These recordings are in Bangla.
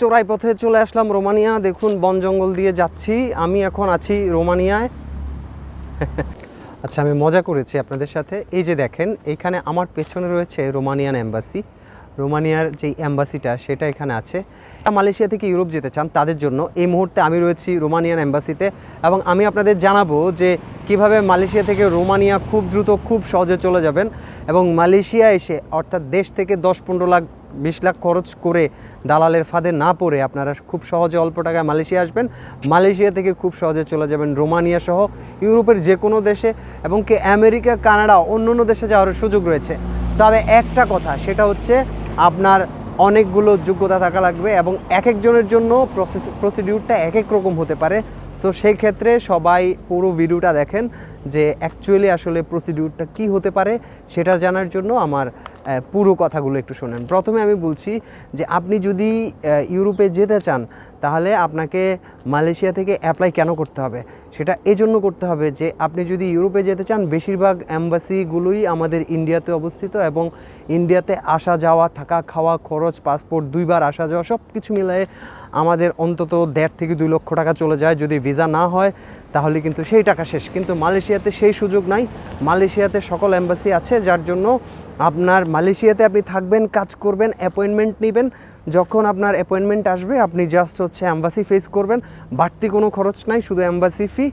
চোরাই পথে চলে আসলাম রোমানিয়া। দেখুন, বন জঙ্গল দিয়ে যাচ্ছি। আমি এখন আছি রোমানিয়ায়। আচ্ছা আমি মজা করেছি আপনাদের সাথে। এই যে দেখেন, এইখানে আমার পেছনে রয়েছে রোমানিয়ান এম্বাসি। রোমানিয়ার যে অ্যাম্বাসিটা সেটা এখানে আছে। মালয়েশিয়া থেকে ইউরোপ যেতে চান, তাদের জন্য এই মুহূর্তে আমি রয়েছি রোমানিয়ান অ্যাম্বাসিতে এবং আমি আপনাদের জানাব যে কীভাবে মালয়েশিয়া থেকে রোমানিয়া খুব দ্রুত, খুব সহজে চলে যাবেন এবং মালয়েশিয়া এসে, অর্থাৎ দেশ থেকে দশ পনেরো লাখ, বিশ লাখ খরচ করে দালালের ফাঁদে না পড়ে আপনারা খুব সহজে অল্প টাকায় মালয়েশিয়া আসবেন। মালয়েশিয়া থেকে খুব সহজে চলে যাবেন রোমানিয়া সহ ইউরোপের যে কোনো দেশে এবং কি আমেরিকা, কানাডা অন্য অন্য দেশে যাওয়ার সুযোগ রয়েছে। তবে একটা কথা, সেটা হচ্ছে আপনার অনেকগুলো যোগ্যতা থাকা লাগবে এবং এক একজনের জন্য প্রসেস প্রসিডিউরটা এক এক রকম হতে পারে। সো সেই ক্ষেত্রে সবাই পুরো ভিডিওটা দেখেন যে অ্যাকচুয়ালি আসলে প্রসিডিউরটা কি হতে পারে সেটা জানার জন্য আমার পুরো কথাগুলো একটু শোনেন। প্রথমে আমি বলছি যে আপনি যদি ইউরোপে যেতে চান, তাহলে আপনাকে মালয়েশিয়া থেকে অ্যাপ্লাই কেন করতে হবে? সেটা এজন্য করতে হবে যে আপনি যদি ইউরোপে যেতে চান, বেশিরভাগ অ্যাম্বাসিগুলোই আমাদের ইন্ডিয়াতে অবস্থিত এবং ইন্ডিয়াতে আসা যাওয়া থাকা খাওয়া খরচ পাসপোর্ট দুইবার আসা যাওয়া সব কিছু মিলিয়ে আমাদের অন্তত দেড় থেকে দুই লক্ষ টাকা চলে যায়। যদি ভিসা না হয়, তাহলে কিন্তু সেই টাকা শেষ। কিন্তু মালয়েশিয়াতে সেই সুযোগ নাই। মালয়েশিয়াতে সকল অ্যাম্বাসি আছে, যার জন্য আপনার মালয়েশিয়াতে আপনি থাকবেন, কাজ করবেন অ্যাপয়েন্টমেন্ট নেবেন। যখন আপনার অ্যাপয়েন্টমেন্ট আসবে, আপনি জাস্ট হচ্ছে অ্যাম্বাসি ফেস করবেন। বাড়তি কোনো খরচ নাই, শুধু অ্যাম্বাসি ফি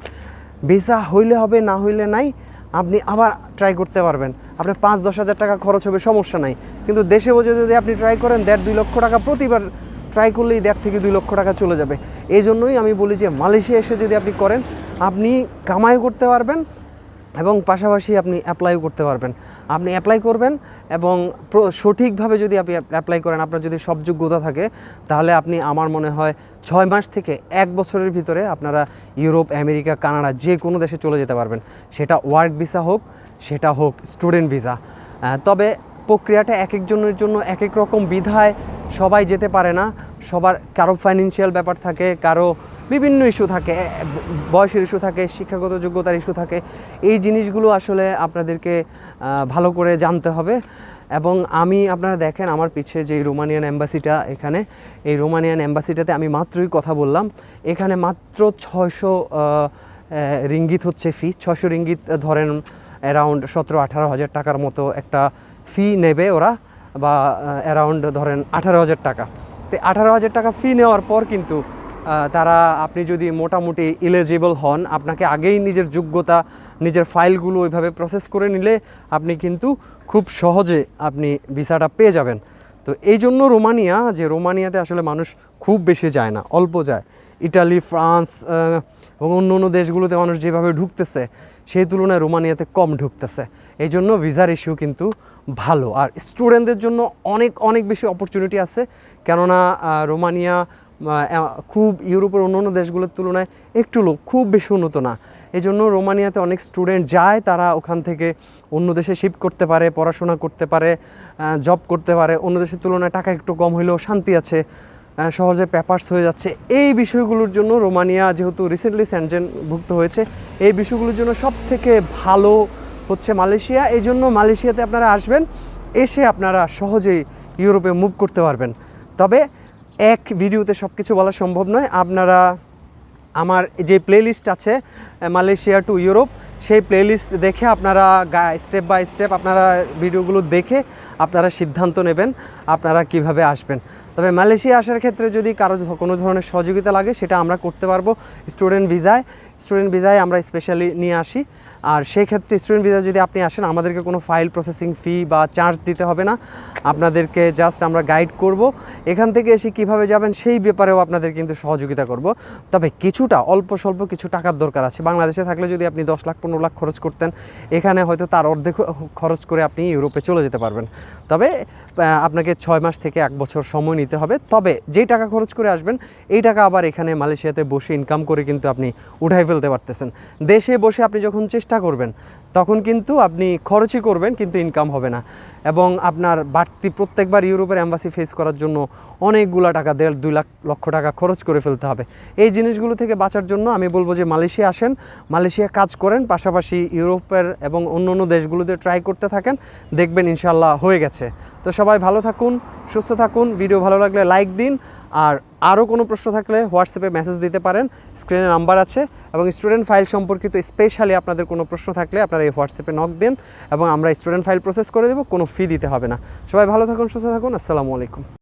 ভিসা হইলে হবে, না হইলে নাই, আপনি আবার ট্রাই করতে পারবেন। আপনার পাঁচ দশ হাজার টাকা খরচ হবে, সমস্যা নাই। কিন্তু দেশে বসে যদি আপনি ট্রাই করেন, দেড় দুই লক্ষ টাকা প্রতিবার ট্রাই করলেই দেড় থেকে দুই লক্ষ টাকা চলে যাবে। এই জন্যই আমি বলি যে মালয়েশিয়া এসে যদি আপনি করেন, আপনি কামাই করতে পারবেন এবং পাশাপাশি আপনি অ্যাপ্লাইও করতে পারবেন। আপনি অ্যাপ্লাই করবেন এবং সঠিকভাবে যদি আপনি অ্যাপ্লাই করেন, আপনার যদি সব যোগ্যতা থাকে, তাহলে আপনি আমার মনে হয় ছয় মাস থেকে এক বছরের ভিতরে আপনারা ইউরোপ, আমেরিকা, কানাডা যে কোনো দেশে চলে যেতে পারবেন। সেটা ওয়ার্ক ভিসা হোক, সেটা হোক স্টুডেন্ট ভিসা তবে প্রক্রিয়াটা এক একজনের জন্য এক এক রকম বিধায় সবাই যেতে পারে না। সবার কারও ফাইন্যান্সিয়াল ব্যাপার থাকে, কারও বিভিন্ন ইস্যু থাকে, বয়সের ইস্যু থাকে, শিক্ষাগত যোগ্যতার ইস্যু থাকে, এই জিনিসগুলো আসলে আপনাদেরকে ভালো করে জানতে হবে। এবং আমি, আপনারা দেখেন আমার পিছে যে রোমানিয়ান অ্যাম্বাসিটা এখানে, এই রোমানিয়ান অ্যাম্বাসিটাতে আমি মাত্রই কথা বললাম। এখানে মাত্র ছয়শো রিঙ্গিত হচ্ছে ফি ছয়শো রিঙ্গিত ধরেন অ্যারাউন্ড সতেরো, আঠারো হাজার টাকার মতো একটা ফি নেবে ওরা, বা অ্যারাউন্ড ধরেন আঠারো হাজার টাকা। তো আঠারো হাজার টাকা ফি নেওয়ার পর কিন্তু তারা আপনি যদি মোটামুটি ইলিজিবল হন, আপনাকে আগেই নিজের যোগ্যতা, নিজের ফাইলগুলো ওইভাবে প্রসেস করে নিলে আপনি কিন্তু খুব সহজে আপনি ভিসাটা পেয়ে যাবেন। তো এই জন্য রোমানিয়া, যে রোমানিয়াতে আসলে মানুষ খুব বেশি যায় না, অল্প যায়। ইটালি, ফ্রান্স এবং অন্য অন্য দেশগুলোতে মানুষ যেভাবে ঢুকতেছে, সেই তুলনায় রোমানিয়াতে কম ঢুকতেছে। এই জন্য ভিসার ইস্যু কিন্তু ভালো। আর স্টুডেন্টদের জন্য অনেক অনেক বেশি অপরচুনিটি আছে। কেননা রোমানিয়া খুব ইউরোপের অন্য অন্য দেশগুলোর তুলনায় একটু লোক খুব বেশি উন্নত না। এই জন্য রোমানিয়াতে অনেক স্টুডেন্ট যায়, তারা ওখান থেকে অন্য দেশে শিফট করতে পারে, পড়াশোনা করতে পারে জব করতে পারে। অন্য দেশের তুলনায় টাকা একটু কম হইলেও শান্তি আছে। সহজে পেপার্স হয়ে যাচ্ছে। এই বিষয়গুলোর জন্য রোমানিয়া যেহেতু রিসেন্টলি স্যানজেন ভুক্ত হয়েছে, এই বিষয়গুলোর জন্য সব থেকে ভালো হচ্ছে মালয়েশিয়া। এই জন্য মালয়েশিয়াতে আপনারা আসবেন, এসে আপনারা সহজেই ইউরোপে মুভ করতে পারবেন। তবে এক ভিডিওতে সব কিছু বলা সম্ভব নয়। আপনারা, আমার যে প্লেলিস্ট আছে মালয়েশিয়া টু ইউরোপ সেই প্লেলিস্ট দেখে আপনারা স্টেপ বাই স্টেপ আপনারা ভিডিওগুলো দেখে আপনারা সিদ্ধান্ত নেবেন আপনারা কীভাবে আসবেন। তবে মালয়েশিয়া আসার ক্ষেত্রে যদি কারও কোনো ধরনের সহযোগিতা লাগে, সেটা আমরা করতে পারব। স্টুডেন্ট ভিসায় স্টুডেন্ট ভিসায় আমরা স্পেশালি নিয়ে আসি। আর সেই ক্ষেত্রে স্টুডেন্ট ভিসা যদি আপনি আসেন, আমাদেরকে কোনো ফাইল প্রসেসিং ফি বা চার্জ দিতে হবে না। আপনাদেরকে জাস্ট আমরা গাইড করব। এখান থেকে এসে কীভাবে যাবেন, সেই ব্যাপারেও আপনাদের কিন্তু সহযোগিতা করব। তবে কিছুটা, অল্প স্বল্প কিছু টাকার দরকার আছে। বাংলাদেশে থাকলে যদি আপনি দশ লাখ, পনেরো লাখ খরচ করতেন, এখানে হয়তো তার অর্ধেক খরচ করে আপনি ইউরোপে চলে যেতে পারবেন। তবে আপনাকে ছয় মাস থেকে এক বছর সময় নিতে হবে। তবে যেই টাকা খরচ করে আসবেন, এই টাকা আবার এখানে মালয়েশিয়াতে বসে ইনকাম করে কিন্তু আপনি উঠাই ফেলতে পারতেছেন। দেশে বসে আপনি যখন চেষ্টা করবেন, তখন কিন্তু আপনি খরচই করবেন, কিন্তু ইনকাম হবে না। এবং আপনার বাড়তি প্রত্যেকবার ইউরোপের অ্যাম্বাসি ফেস করার জন্য অনেকগুলো টাকা, দেড় দুই লাখ, লক্ষ টাকা খরচ করে ফেলতে হবে। এই জিনিসগুলো থেকে বাঁচার জন্য আমি বলব যে মালয়েশিয়া আসেন, মালয়েশিয়া কাজ করেন, পাশাপাশি ইউরোপের এবং অন্য অন্য দেশগুলোতে ট্রাই করতে থাকেন, দেখবেন ইনশাল্লাহ হয়ে হয়ে গেছে। তো সবাই ভালো থাকুন, সুস্থ থাকুন ভিডিও ভালো লাগলে লাইক দিন, আর আরও কোনো প্রশ্ন থাকলে হোয়াটসঅ্যাপে মেসেজ দিতে পারেন। স্ক্রিনে নাম্বার আছে এবং স্টুডেন্ট ফাইল সম্পর্কিত স্পেশালি আপনাদের কোনো প্রশ্ন থাকলে আপনারা এই হোয়াটসঅ্যাপে নক দেন এবং আমরা স্টুডেন্ট ফাইল প্রসেস করে দেবো, কোনো ফি দিতে হবে না। সবাই ভালো থাকুন, সুস্থ থাকুন, আসসালামু আলাইকুম।